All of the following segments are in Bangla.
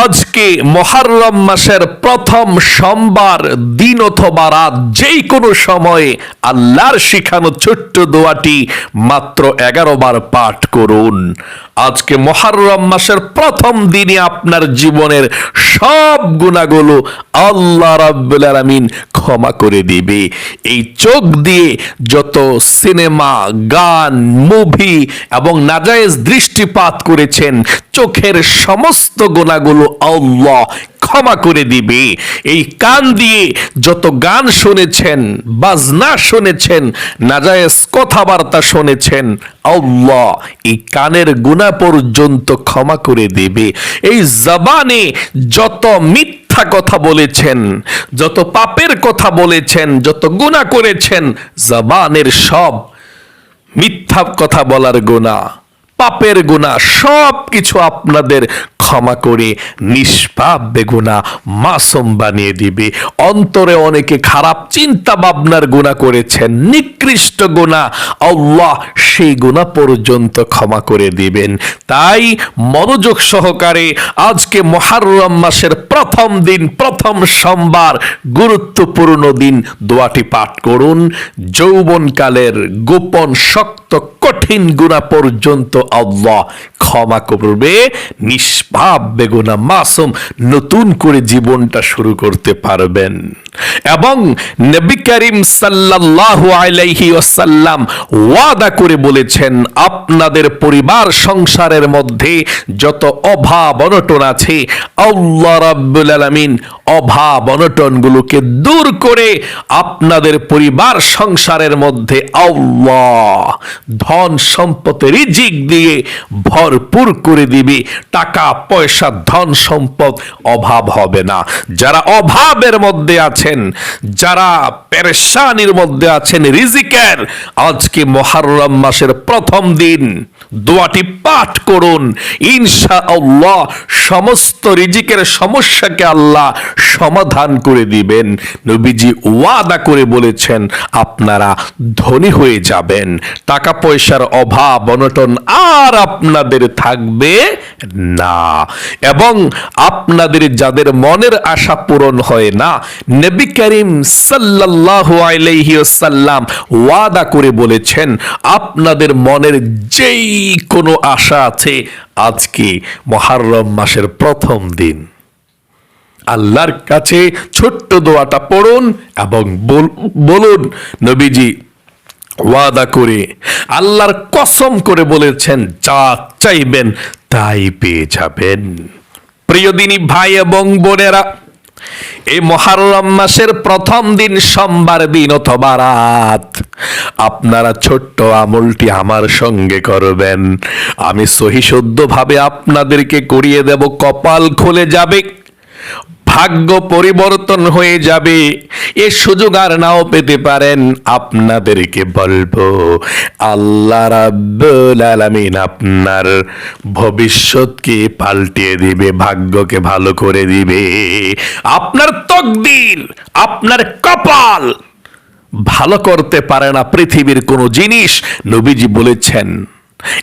আজকে মহারম মাসের প্রথম সোমবার, দিন অথবা রাত যেই কোনো সময়ে আল্লাহর শিখানো ছোট্ট দোয়াটি মাত্র এগারো বার পাঠ করুন। আজকে মহারম মাসের প্রথম দিনে আপনার জীবনের সব গুণাগুলো আল্লাহ রাব্বুল আলামিন ক্ষমা করে দিবে। এই চোখ দিয়ে যত সিনেমা, গান, মুভি এবং নাজায়েজ দৃষ্টিপাত করেছেন, চোখের সমস্ত গোনাগুলো আল্লাহ ক্ষমা করে দিবে। এই কান দিয়ে যত গান শুনেছেন, বাজনা শুনেছেন, নাজায়েজ কথাবার্তা শুনেছেন, আল্লাহ এই কানের গুণা পর্যন্ত ক্ষমা করে দেবে। এই জবানে যত মিথ্যা কথা বলেছেন, যত পাপের কথা বলেছেন, যত গুণা করেছেন, জবানের সব মিথ্যা কথা বলার গুণা। পাপের গুণা সব কিছু আপনাদের ক্ষমা করে, নিষ্পাপ বেগুনা মাসুম বানিয়ে দিবে। অন্তরে অনেকে খারাপ চিন্তা ভাবনার গুণা করেছেন, নিকৃষ্ট গুণা আল্লাহ সেই গুণা পর্যন্ত ক্ষমা করে দিবেন। তাই মনোযোগ সহকারে আজকে মহারম মাসের প্রথম দিন, প্রথম সোমবার গুরুত্বপূর্ণ দিন দোয়াটি পাঠ করুন। যৌবনকালের গোপন শক্ত কঠিন গুণা পর্যন্ত আল্লাহ ক্ষমা করবে, নিষ্পাপ বেগুনা মাসুম নতুন করে জীবনটা শুরু করতে পারবেন। এবং নবী করিম সাল্লাল্লাহু আলাইহি ওয়াসাল্লাম ওয়াদা করে বলেছেন, আপনাদের পরিবার সংসারের মধ্যে যত অভাব অনটন আছে, আল্লাহ রাব্বুল আলামিন অভাব অনটনগুলোকে দূর করে আপনাদের পরিবার সংসারের মধ্যে আল্লাহ ধন সম্পদের রিজিক দিয়ে ভরপুর করে দিবে। টাকা, পয়সা, ধন সম্পদ অভাব হবে না। যারা অভাবের মধ্যে আছেন, যারা পেরেশানির মধ্যে আছেন, রিজিকের, আজকে মহারম মাসের প্রথম দিন। দোয়াটি পাঠ করুন। ইনশা আল্লাহ সমস্ত রিজিকের সমস্যাকে আল্লাহ সমাধান করে দিবেন। নবীজি ওয়াদা করে বলেছেন, আপনারা ধনী হয়ে যাবেন। টাকা পয়সার অভাব, অনটন আর আপনাদের থাকবে না। এবং আপনাদের যাদের মনের আশা পূরণ হয় না, নবী করিম সাল্লাল্লাহু আলাইহি ওয়াদা করে বলেছেন, আপনাদের মনের যেই কোনো আশা আছে? আজকে মহারম মাসের প্রথম দিন। আল্লাহর কাছে ছোট্ট দোয়াটা পড়ুন এবং বল- বলুন, নবীজি, ওয়াদা করে, আল্লাহর কসম করে বলেছেন, যা চাইবেন তাই পেয়ে যাবেন। প্রিয় দিনী ভাই এবং বোনেরা এই মহারম মাসের প্রথম দিন সোমবার দিন অথবা রাত। আপনারা ছোট্ট আমলটি আমার সঙ্গে করবেন। আমি সহি ভাবে আপনাদেরকে করিয়ে দেব, কপাল খুলে যাবে। ভাগ্য পরিবর্তন হয়ে যাবে। এ সুযোগ আর নাও পেতে পারেন। আপনাদেরকে বলব, আল্লাহ রাব্বুল আলামিন আপনার ভবিষ্যৎকে পাল্টিয়ে দিবে, ভাগ্যকে ভালো করে দিবে। আপনার তকদির, আপনার কপাল ভালো করতে পারে না পৃথিবীর কোনো জিনিস। নবীজি বলেছেন,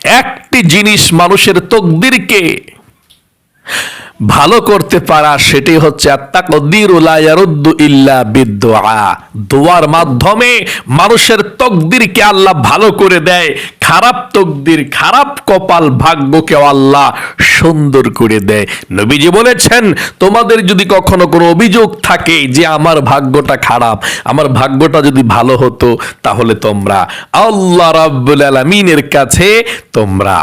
একটি জিনিস মানুষের তকদিরকে ভালো করতে পারা সেটি হচ্ছে ইল্লা দোয়ার মাধ্যমে মানুষের তকদিরকে আল্লাহ ভালো করে দেয়, খারাপ তকদির, খারাপ কপাল ভাগ্যকে আল্লাহ সুন্দর করে দেয়। নবীজি বলেছেন, তোমাদের যদি কখনো কোনো অভিযোগ থাকে যে আমার ভাগ্যটা খারাপ, আমার ভাগ্যটা যদি ভালো হতো, তাহলে তোমরা আল্লাহ রাব্বুল আলামিনের কাছে তোমরা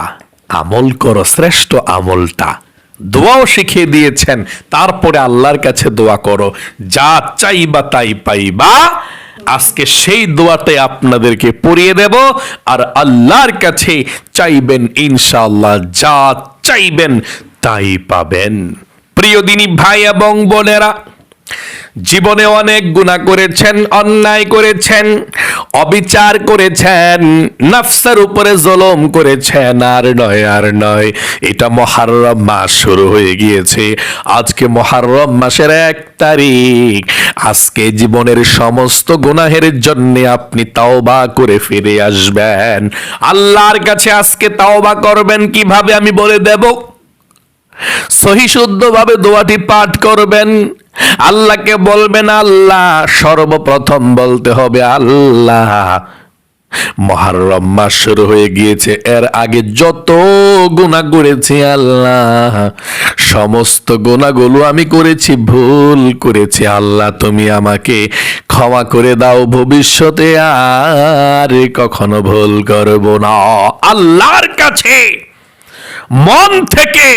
আমল করো, শ্রেষ্ঠ আমলটা। দোয়াও শিখিয়ে দিয়েছেন, তারপরে আল্লাহর কাছে দোয়া করো। যা চাইবা তাই পাইবা। আজকে সেই দোয়াটাই আপনাদেরকে পড়িয়ে দেব, আর আল্লাহর কাছে চাইবেন, ইনশাআল্লাহ যা চাইবেন তাই পাবেন। প্রিয় দিনী ভাই এবং বোনেরা জীবনে অনেক গুণা করেছেন, অন্যায় করেছেন, অবিচার করেছেন, নফসের উপরে জলম করেছেন, আর নয় আর নয়। এটা মহারম মাস শুরু হয়ে গিয়েছে। আজকে মহারম মাসের এক তারিখ। আজকে জীবনের সমস্ত গুনাহের জন্য আপনি তাওবা করে ফিরে আসবেন। আল্লাহর কাছে আজকে তাওবা করবেন কীভাবে আমি বলে দেব? সহি শুদ্ধভাবে দোয়াটি পাঠ করবেন। আল্লাহকে বলবেন আল্লাহ, সর্বপ্রথম বলতে হবে আল্লাহ। মহারম মাস শুরু হয়ে গিয়েছে, এর আগে যত গুণা করেছি আল্লাহ, সমস্ত গুণাগুলো আমি করেছি, ভুল করেছি। আল্লাহ, তুমি আমাকে ক্ষমা করে দাও, ভবিষ্যতে আর কখনো ভুল করব না। আল্লাহর কাছে, মন থেকে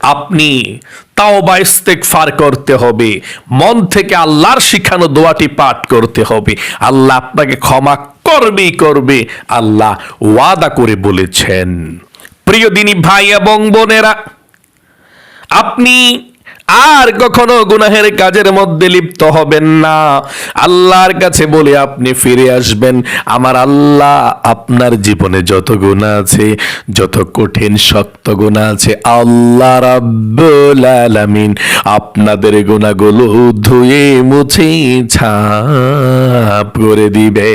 আপনি তাওবা ইস্তেকফার করতে হবে। মন থেকে আল্লাহর শিখানো দোয়াটি পাঠ করতে হবে। আল্লাহ আপনাকে ক্ষমা করবেই করবে। আল্লাহ ওয়াদা করে বলেছেন। প্রিয় দিনী ভাই এবং বোনেরা, আপনি আর কখনো গুনাহের কাজের মধ্যে লিপ্ত হবেন না। আল্লাহর কাছে বলে আপনি ফিরে আসবেন। আমার আল্লাহ আপনার জীবনে যত গুণা আছে, যত কঠিন, শক্ত গুণা আছে, আল্লাহ রাব্বুল আলামিন আপনাদের গুণাগুলো ধুয়ে মুছে ছাপ করে দিবে।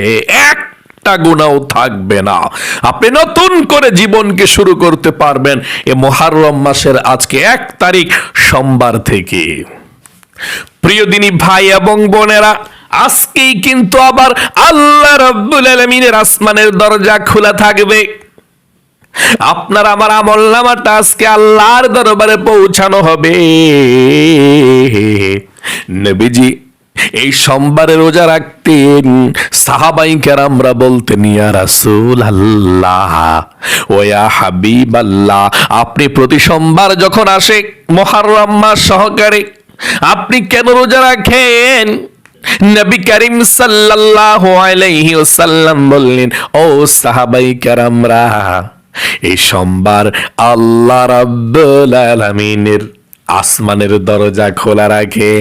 এক একটা গুণাও থাকবে না। আপনি নতুন করে জীবনকে শুরু করতে পারবেন এ মহারম মাসের আজকে এক তারিখ সোমবার থেকে। প্রিয় দিনী ভাই এবং বোনেরা, আজকেই কিন্তু আবার আল্লাহ রব্বুল আলমিনের আসমানের দরজা খোলা থাকবে। আপনার আমার আমল নামাটা আজকে আল্লাহর দরবারে পৌঁছানো হবে। নবীজি এই সোমবারে রোজা রাখতেন। সাহাবাই কেরামরা বলতেন, ইয়া রাসূল আল্লাহ ওয়া হাবিব আল্লাহ আপনি প্রতি সোমবার যখন আসে মহারম মাস সহকারে, আপনি কেন রোজা রাখেন? নবী করিম সাল্লাল্লাহু আলাইহি ওয়াসাল্লাম বললেন, ও সাহাবাই কেরামরা, এই সোমবার আল্লাহ রাব্বুল আলামিনের আসমানের দরজা খোলা রাখে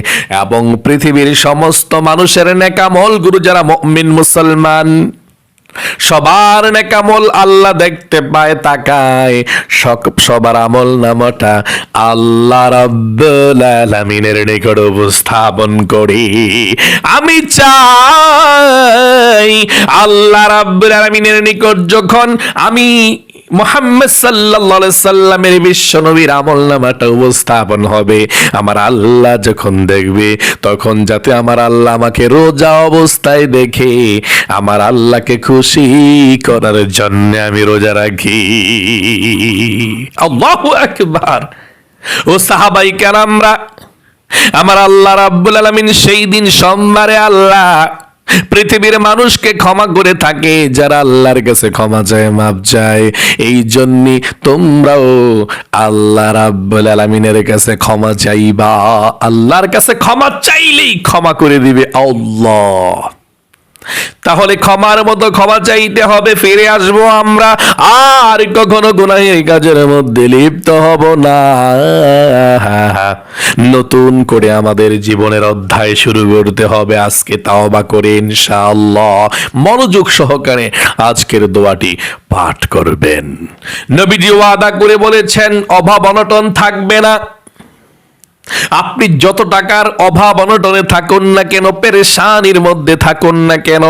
এবং পৃথিবীর সমস্ত মানুষের নেকামল, গুরু যারা মুমিন, মুসলমান, সবার নেকামল আল্লাহ দেখতে পায়, তাকায়। সবার আমল নামটা আল্লাহ আলামিনের নিকট উপস্থাপন করি। আমি চাই আল্লাহ আলামিনের নিকট যখন আমি মোহাম্মদ সাল্লাল্লাহু সাল্লামের বিশ্ব নবীর আমল নামাটা উপস্থাপন হবে। আমার আল্লাহ যখন দেখবে, তখন যাতে আমার আল্লাহ আমাকে রোজা অবস্থায় দেখে, আমার আল্লাহকে খুশি করার জন্য আমি রোজা রাখি। আকবার। ও সাহাবাই কেন আমরা আমার আল্লাহ রাব্বুল আলামিন সেই দিন সোমবারে আল্লাহ পৃথিবীর মানুষকে ক্ষমা করে থাকে, যারা আল্লাহর কাছে ক্ষমা চায় মাপ চায়। এই জন্য তোমরাও আল্লাহ রাব্বুল আলামিনের কাছে ক্ষমা চাইবা। আল্লাহর কাছে ক্ষমা চাইলেই ক্ষমা করে দিবে আল্লাহ। তাহলে ক্ষমার মতো ক্ষমা চাইতে হবে, ফিরে আসব আমরা। আর কখনো গুনাহের কাজের মধ্যে লিপ্ত হব না। নতুন করে আমাদের জীবনের অধ্যায় শুরু করতে হবে। আজকে তাওবা করে ইনশাআল্লাহ। মনোযোগ সহকারে আজকের দোয়াটি পাঠ করবেন। নবীজি ওয়াদা করে বলেছেন, অভাব অনটন থাকবে না। আপনি যত টাকার অভাব অনটনে থাকুন না কেন, পেরেশানির মধ্যে থাকুন না কেন?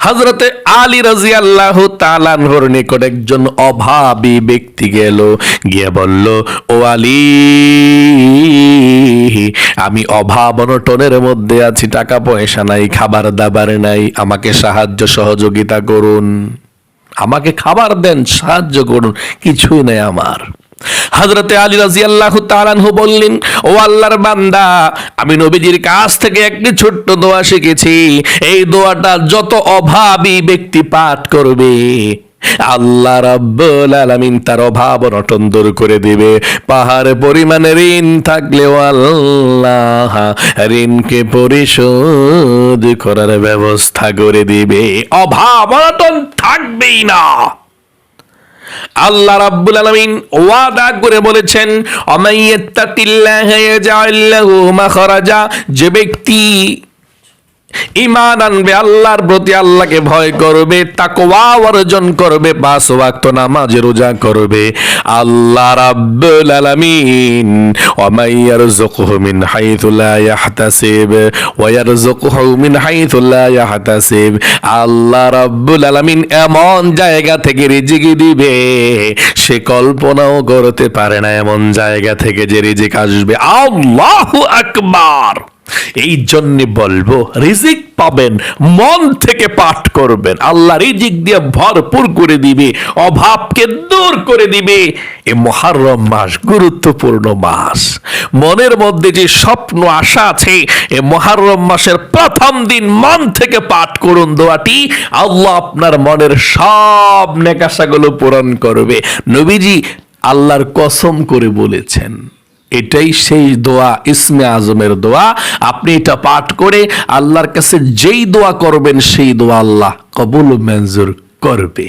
হজরতে আলী রাজি আল্লাহ তালানহর নিকট একজন অভাবী ব্যক্তি গেল, গিয়ে বলল, ও আলী, আমি অভাব অনটনের মধ্যে আছি, টাকা পয়সা নাই, খাবার দাবার নাই, আমাকে সাহায্য সহযোগিতা করুন। আমাকে খাবার দেন, সাহায্য করুন, কিছুই নেই আমার। হজরতে আলী রাজি আল্লাহ তালানহু বললেন, ও আল্লাহর বান্দা, আমি নবীজির কাছ থেকে একটি ছোট্ট দোয়া শিখেছি। এই দোয়াটা যত অভাবী ব্যক্তি পাঠ করবে, আল্লাহ রাব্বুল আলামিন তার অভাব অনটন দূর করে দিবে। পাহাড় পরিমাণে ঋণ থাকলেও আল্লাহ ঋণকে পরিশোধ করার ব্যবস্থা করে দিবে। অভাব অনটন থাকবেই না। আল্লাহ রাব্বুল আলামিন ওয়াদা করে বলেছেন অমাইয়াত্তাকিল্লাহ ইয়াজআল লাহু মাখরাজা। যে ব্যক্তি ইমান আনবে, আল্লাহর প্রতি আল্লাহকে ভয় করবে, তাকওয়া অর্জন করবে, পাঁচ ওয়াক্ত নামাজ রোজা করবে। আল্লাহ রাব্বুল আলামিন ওয়া মাই ইয়ারযুকুহু মিন হাইথু লা ইয়াহতাসিব, ওয়া ইয়ারযুকুহু মিন হাইথু লা ইয়াহতাসিব। আল্লাহ রাব্বুল আলামিন এমন জায়গা থেকে রিজিক দিবে, সে কল্পনাও করতে পারে না এমন জায়গা থেকে যে রিজিক আসবে। আল্লাহু আকবার! এই জন্য বলব, রিজিক পাবেন, মন থেকে পাঠ করবেন। আল্লাহ রিজিক দিয়ে ভরপুর করে দিবে, অভাবকে দূর করে দিবে। এ মহারম মাস গুরুত্বপূর্ণ মাস। মনের মধ্যে যে স্বপ্ন, আশা আছে, এ মহারম মাসের প্রথম দিন মন থেকে পাঠ করুন দোয়াটি, আল্লাহ আপনার মনের সব নেকাশাগুলো পূরণ করবে। নবীজি আল্লাহর কসম করে বলেছেন। এটাই সেই দোয়া, ইসমে আজমের দোয়া। আপনি এটা পাঠ করে আল্লাহর কাছে যেই দোয়া করবেন, সেই দোয়া আল্লাহ কবুল মঞ্জুর করবে।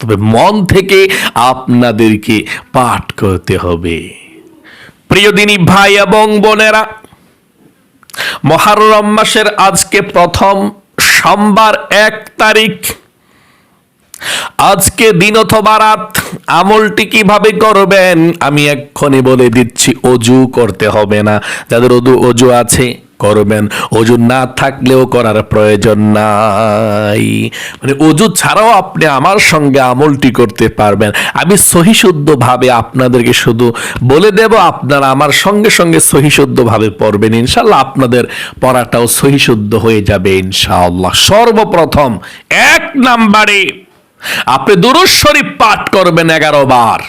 তবে মন থেকে আপনাদেরকে পাঠ করতে হবে। প্রিয় দিনী ভাই এবং বোনেরা, মহারম মাসের আজকে প্রথম সোমবার এক তারিখ। আজকে দিন অথবা রাত, আমলটি কীভাবে করবেন, আমি এক্ষুনি বলে দিচ্ছি, অজু করতে হবে না। যাদের অজু অজু আছে, করবেন। অজু না থাকলেও করার প্রয়োজন নাই। মানে অজু ছাড়াও আপনি আমার সঙ্গে আমলটি করতে পারবেন। আমি সহিশুদ্ধভাবে আপনাদেরকে শুধু বলে দেব, আপনারা আমার সঙ্গে সঙ্গে সহিশুদ্ধভাবে পড়বেন। ইনশাল্লাহ আপনাদের পড়াটাও সহিশুদ্ধ হয়ে যাবে, ইনশাআল্লাহ। সর্বপ্রথম এক নাম্বারে আপনি দুরুজ শরীফ পাঠ করবেন এগারো বার।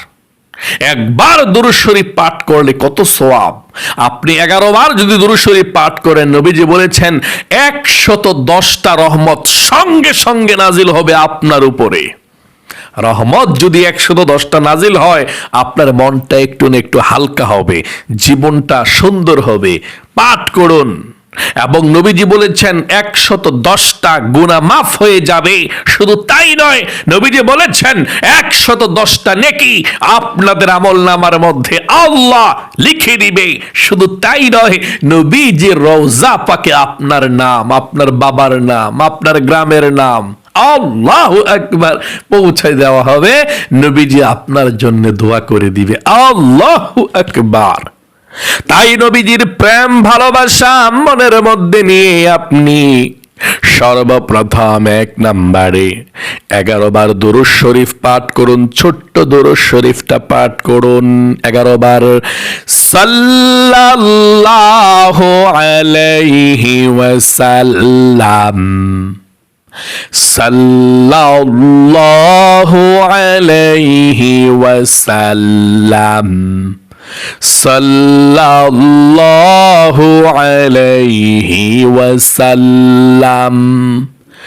একবার দুরুজ শরীফ পাঠ করলে কত সোয়াব আপনি এগারো বার যদি দুরুজ শরীফ পাঠ করেন, নবীজি বলেছেন, একশত দশটা রহমত সঙ্গে সঙ্গে নাজিল হবে আপনার উপরে। রহমত যদি একশত দশটা নাজিল হয়, আপনার মনটা একটু না একটু হালকা হবে, জীবনটা সুন্দর হবে। পাঠ করুন। এবং নবীজি বলেছেন, একশত দশটা গুণা মাফ হয়ে যাবে। শুধু তাই নয়, নবীজি বলেছেন, একশত দশটা নেকি আপনাদের আমল নামার মধ্যে আল্লাহ লিখে দিবে। শুধু তাই নয় নবীজি রওজা পাকে আপনার নাম, আপনার বাবার নাম, আপনার গ্রামের নাম আল্লাহ একবার পৌঁছায় দেওয়া হবে। নবীজি আপনার জন্য দোয়া করে দিবে। আল্লাহ একবার তাই নবীজির প্রেম, ভালোবাসা মনের মধ্যে নিয়ে আপনি সর্বপ্রথম এক নাম্বারে এগারো বার দুরুজ শরীফ পাঠ করুন, ছোট্ট দুরুজ শরীফটা পাঠ করুন। এগারো বার সাল্লাল্লাহু আলাইহি ওয়াসাল্লাম। সাল্লাল্লাহু আলাইহি ওয়াসাল্লাম। صلى الله عليه وسلم.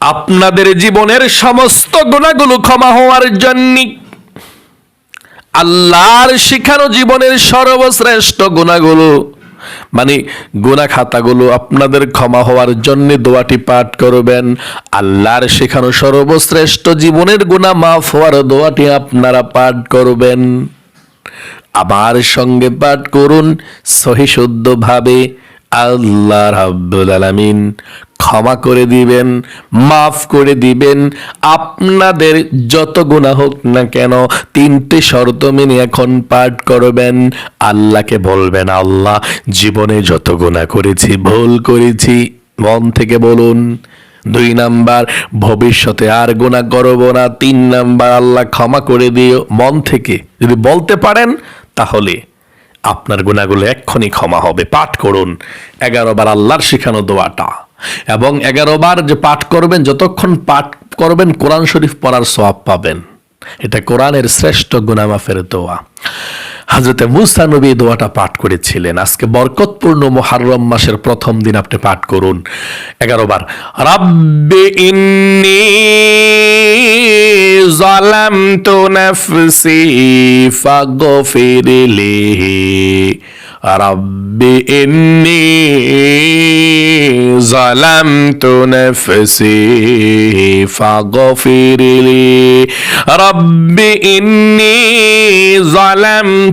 আপনাদের জীবনের সমস্ত গুণাগুলো ক্ষমা হওয়ার জন্য আল্লাহর শিখানো জীবনের সর্বশ্রেষ্ঠ গুণাগুলো মানে গুণা খাতাগুলো আপনাদের ক্ষমা হওয়ার জন্য দোয়াটি পাঠ করবেন। আল্লাহর শেখানো সর্বশ্রেষ্ঠ জীবনের গুণা মাফ হওয়ার দোয়াটি আপনারা পাঠ করবেন। আবার সঙ্গে পাঠ করুন সহিশুদ্ধ ভাবে আল্লাহ রাব্বুল আলামিন ক্ষমা করে দিবেন, মাফ করে দিবেন। আপনাদের যত গুণা হোক না কেন, তিনটে শর্ত মেনে এখন পাঠ করবেন। আল্লাহকে বলবেন, আল্লাহ, জীবনে যত গুণা করেছি, ভুল করেছি, মন থেকে বলুন। দুই নাম্বার, ভবিষ্যতে আর গুণা করব না। তিন নাম্বার, আল্লাহ ক্ষমা করে দিও মন থেকে। যদি বলতে পারেন, তাহলে। আপনার গুণাগুলো এক্ষুনি ক্ষমা হবে। পাঠ করুন। এগারো বার আল্লাহর শিখানো দোয়াটা। এবং এগারো বার যে পাঠ করবেন, যতক্ষণ পাঠ করবেন, কোরআন শরীফ পড়ার সওয়াব পাবেন। এটা কোরআনের শ্রেষ্ঠ গুনামাফের দোয়া। হাজরতে মুসা নবী দোয়াটা পাঠ করেছিলেন। আজকে বরকতপূর্ণ মোহাররম মাসের প্রথম দিন আপনি পাঠ করুন। এগারো বার, রাব্বে ইন্নি জালামতু নাফসি ফাগফিরলি রাব্বি ইন্নি জালামতু নাফসি ফাগফিরলি রাব্বি ইন্নি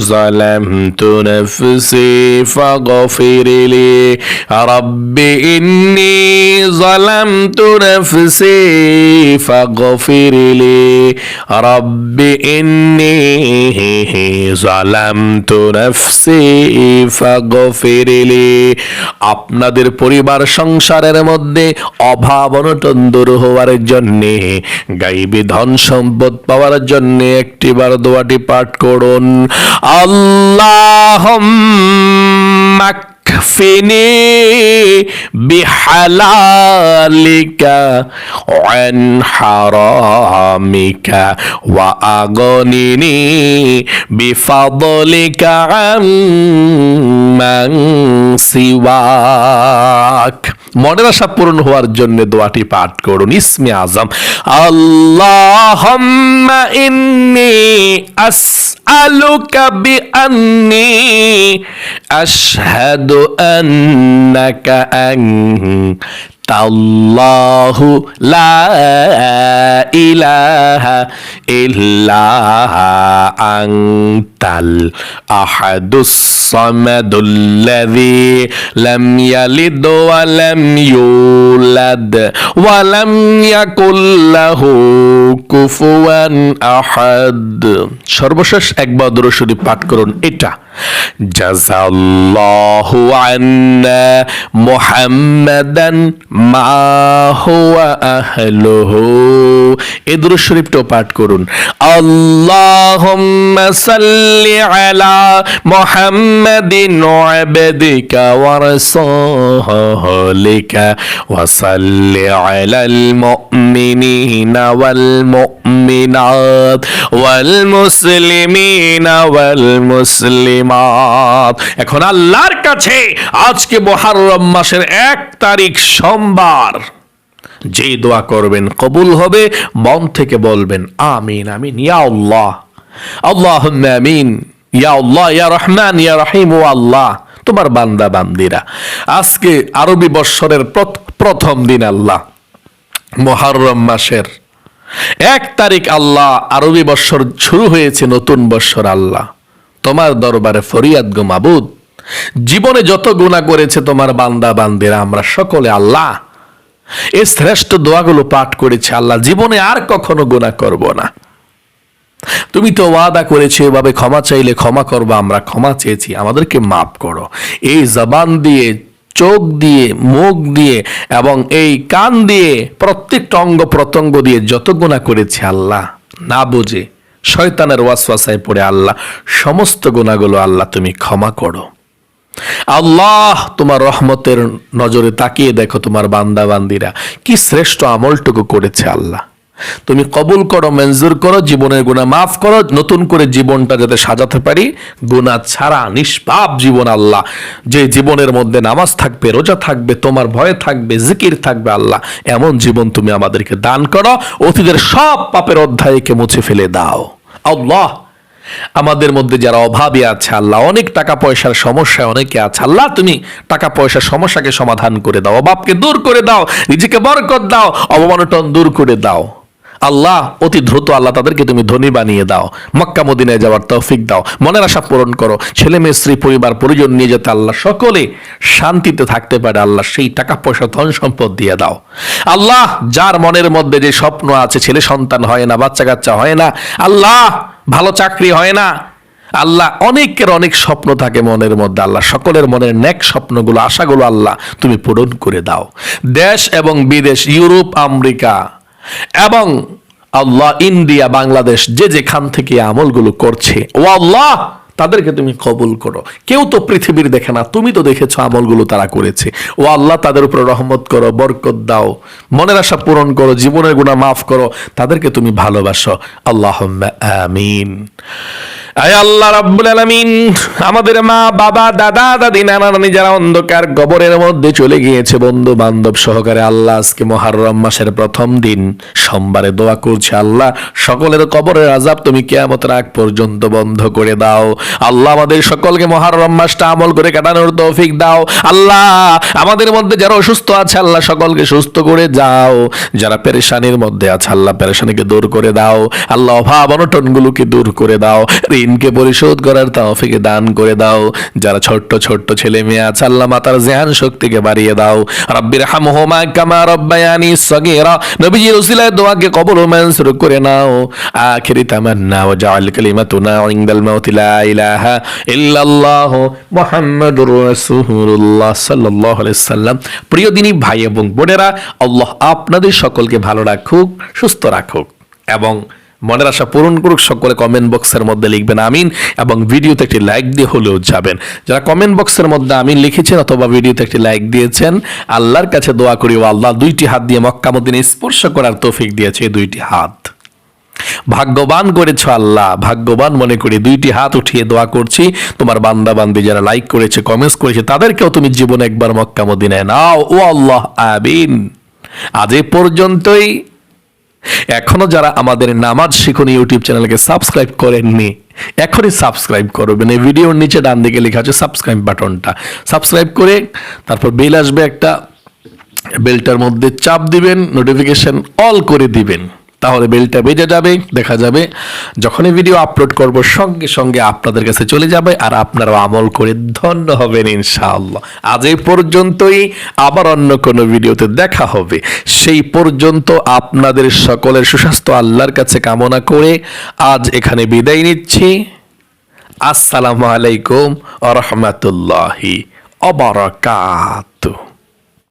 ظلمت نفسي فاغفر لي رب إني ظلمت نفسي فاغفر لي رب إني ظلمت نفسي فاغفر لي আপনাদের পরিবার সংসারের মধ্যে অভাব অনটন দূর হওয়ার জন্যে গাইবি ধন সম্পদ পাওয়ার জন্য একটিবার দোয়াটি পাঠ করুন اللهم اكفني بحلالك عن حرامك وأغنني بفضلك عن من سواك. মনের আশা পূরণ হওয়ার জন্য দোয়াটি পাঠ করুন। ইসমে আজম আল্লাহ ইন্নি আসআলুকা বিআন্নি আশহাদু আন্নাকা আনতা আল্লাহু লা ইলাহা ইল্লা আনতাল আহাদুস সামাদুল্লাযী লাম ইয়ালিদ ওয়া লাম ইউলাদ ওয়া লাম ইয়াকুল লাহু কুফুয়ান আহাদ। সর্বশেষ একবার দরুদ পাঠ করুন। এটা জাযাল্লাহু আন্না মুহাম্মাদান মা হুয়া আহলুহু। এই দরুদ শরীফটাও পাঠ করুন। আল্লাহুম্মা সাল্লি আলা মুহাম্মাদিন আবদিকা ওয়া রাসূলিকা ওয়া সাল্লি আলাল মুমিনিনা ওয়াল মুমিনাত ওয়াল মুসলিমাত এখন আল্লাহর কাছে আজকে মুহররম মাসের এক তারিখ সোমবার। যেই দোয়া করবেন কবুল হবে, মন থেকে বলবেন, আমিন আমিন, ইয়া আল্লাহ। আমিন। ইয়া আল্লাহ, ইয়া রহমান, ইয়া রহিম ও আল্লাহ। তোমার বান্দা, বান্দিরা, আজকে আরবি বৎসরের প্রথম দিন আল্লাহ। মহারম মাসের এক তারিখ আল্লাহ, আরবি বৎসর শুরু হয়েছে, নতুন বৎসর আল্লাহ। তোমার দরবারে ফরিয়াদ গো মাবুদ। জীবনে যত গুণা করেছে তোমার বান্দা বান্দিরা, আমরা সকলে আল্লাহ। এই শ্রেষ্ঠ দোয়াগুলো পাঠ করেছে আল্লাহ, জীবনে আর কখনো গুণা করব না। তুমি তো ওয়াদা করেছ, এভাবে ক্ষমা চাইলে ক্ষমা করব, আমরা ক্ষমা চেয়েছি, আমাদেরকে মাফ করো। এই জবান দিয়ে, চোখ দিয়ে, মুখ দিয়ে এবং এই কান দিয়ে, প্রত্যেকটা অঙ্গ প্রত্যঙ্গ দিয়ে যত গুণা করেছে আল্লাহ, না বুঝে শয়তানের ওয়াসওয়াসায় পড়ে আল্লাহ, সমস্ত গুণাগুলো আল্লাহ তুমি ক্ষমা করো। আল্লাহ, তোমার রহমতের নজরে তাকিয়ে দেখো তোমার বান্দা বান্দিরা কি শ্রেষ্ঠ আমলটুকু করেছে আল্লাহ। তুমি কবুল করো, মঞ্জুর করো, জীবনের গুণা মাফ করো, নতুন করে জীবনটা যাতে সাজাতে পারি গুণা ছাড়া নিষ্পাপ জীবন আল্লাহ। যে জীবনের মধ্যে নামাজ থাকবে, রোজা থাকবে, তোমার ভয় থাকবে, জিকির থাকবে আল্লাহ, এমন জীবন তুমি আমাদেরকে দান করো, অতীতের সব পাপের অধ্যায়কে মুছে ফেলে দাও। আল্লাহ। আমাদের মধ্যে যারা অভাবে আছে, আল্লাহ, অনেক টাকা পয়সার সমস্যা অনেকে আছে। আল্লাহ, তুমি টাকা পয়সার সমস্যাকে সমাধান করে দাও, অভাবকে দূর করে দাও, নিজেকে বরকত দাও, অবমানটন দূর করে দাও। আল্লাহ, অতি দ্রুত আল্লাহ তাদেরকে তুমি ধনী বানিয়ে দাও, মক্কা, মদিনায় যাওয়ার তৌফিক দাও। মনের আশা পূরণ করো। ছেলে মেয়ে, স্ত্রী, পরিবার, পরিজন নিয়ে যেতে আল্লাহ সকলে শান্তিতে থাকতে পারে। আল্লাহ সেই টাকা, পয়সা, ধন সম্পদ দিয়ে দাও। আল্লাহ, যার মনের মধ্যে যে স্বপ্ন আছে, ছেলে সন্তান হয় না, বাচ্চা কাচ্চা হয় না, আল্লাহ ভালো চাকরি হয় না, আল্লাহ অনেকের অনেক স্বপ্ন থাকে মনের মধ্যে। আল্লাহ সকলের মনের নেক স্বপ্নগুলো, আশাগুলো আল্লাহ তুমি পূরণ করে দাও। দেশ এবং বিদেশ, ইউরোপ, আমেরিকা এবং আল্লাহ ইন্ডিয়া, বাংলাদেশ যে যেখান থেকে আমলগুলো করছে ও আল্লাহ তাদেরকে তুমি কবুল করো। কেউ তো পৃথিবীর দেখে না, তুমি তো দেখেছ আমলগুলো তারা করেছে। ও আল্লাহ তাদের উপর রহমত করো, বরকত দাও, মনের আশা পূরণ করো, জীবনের গুণা মাফ করো, তাদেরকে তুমি ভালোবাসো। আল্লাহ আমিন। আল্লাহ রাব্বুল আলামিন, আমাদের মা, বাবা, দাদা, দাদি, নানা, নানি যারা অন্ধকার গবরের মধ্যে চলে গিয়েছে বন্ধু বান্ধব সহকারে আল্লাহ আজকে মহারম মাসের প্রথম দিন। সোমবারে দোয়া করছে আল্লাহ, সকলের কবরের আজাব তুমি কেয়ামতের আগ পর্যন্ত বন্ধ করে দাও। আল্লাহ আমাদের সকলকে মহারম মাসটা আমল করে কাটানোর তৌফিক দাও। আল্লাহ আমাদের মধ্যে যারা অসুস্থ আছে, আল্লাহ সকলকে সুস্থ করে যাও। যারা পেরেশানির মধ্যে আছে, আল্লাহ পেরেশানিকে দূর করে দাও। আল্লাহ অভাব অনটনগুলোকে দূর করে দাও। ঋণকে পরিশোধ করার তৌফিকে দান করে দাও। যারা ছোট্ট ছোট্ট ছেলে মেয়ে আছে, আল্লাহ মাতার জেহান শক্তিকে বাড়িয়ে দাও। রব্বির হামহুমা কামা রব্বায়ানি সগীরা। নবীজির উসিলায় দোয়াকে কবুল ও মনসুর করে নাও। আখিরি তামান্না ওয়া জাআল কালিমাতুনা ইনদাল মাউতি লা ইলাহা ইল্লাল্লাহ মুহাম্মাদুর রাসূলুল্লাহ সাল্লাল্লাহু সাল্লাম। প্রিয় দিনী ভাই এবং বোনেরা, আল্লাহ আপনাদের সকলকে ভালো রাখুক, সুস্থ রাখুক এবং মনের আশা পূরণ করুক, সকলে কমেন্ট বক্সের মধ্যে লিখবেন আমিন এবং ভিডিওতে একটি লাইক দিয়ে হলেও যাবেন। যারা কমেন্ট বক্সের মধ্যে আমিন লিখেছেন অথবা ভিডিওতে একটি লাইক দিয়েছেন, আল্লাহর কাছে দোয়া করি, ও আল্লাহ দুইটি হাত দিয়ে মক্কা মদিনে স্পর্শ করার তৌফিক দিয়েছে দুইটি হাত। ভাগ্যবান করেছ আল্লাহ, ভাগ্যবান মনে করি দুইটি হাত উঠিয়ে দোয়া করছি। তোমার বান্দা বান্দি যারা লাইক করেছে কমেন্টস করেছে, তাদেরকেও তুমি জীবনে একবার মক্কা মদিনায় নাও। ও আল্লাহ আবিন আজ এ পর্যন্তই। এখনও যারা আমাদের নামাজ শিখুন ইউটিউব চ্যানেলকে সাবস্ক্রাইব করেননি, এখনই সাবস্ক্রাইব করবেন। এই ভিডিওর নিচে ডান দিকে লেখা আছে সাবস্ক্রাইব বাটনটা। সাবস্ক্রাইব করে তারপর বেল আসবে একটা, বেলটার মধ্যে চাপ দিবেন নোটিফিকেশন অল করে দিবেন। তাহলে বেলটা বেজে যাবে, দেখা যাবে যখনই ভিডিও আপলোড করব, সঙ্গে সঙ্গে আপনাদের কাছে চলে যাবে আর আপনারাও আমল করে ধন্য হবেন ইনশাআল্লাহ। আজ এই পর্যন্তই, আবার অন্য কোনো ভিডিওতে দেখা হবে। সেই পর্যন্ত আপনাদের সকলের সুস্বাস্থ্য, আল্লাহর কাছে কামনা করে আজ এখানে বিদায় নিচ্ছি। আসসালামু আলাইকুম আ রহমতুল্লাহি অবরাকাতুহ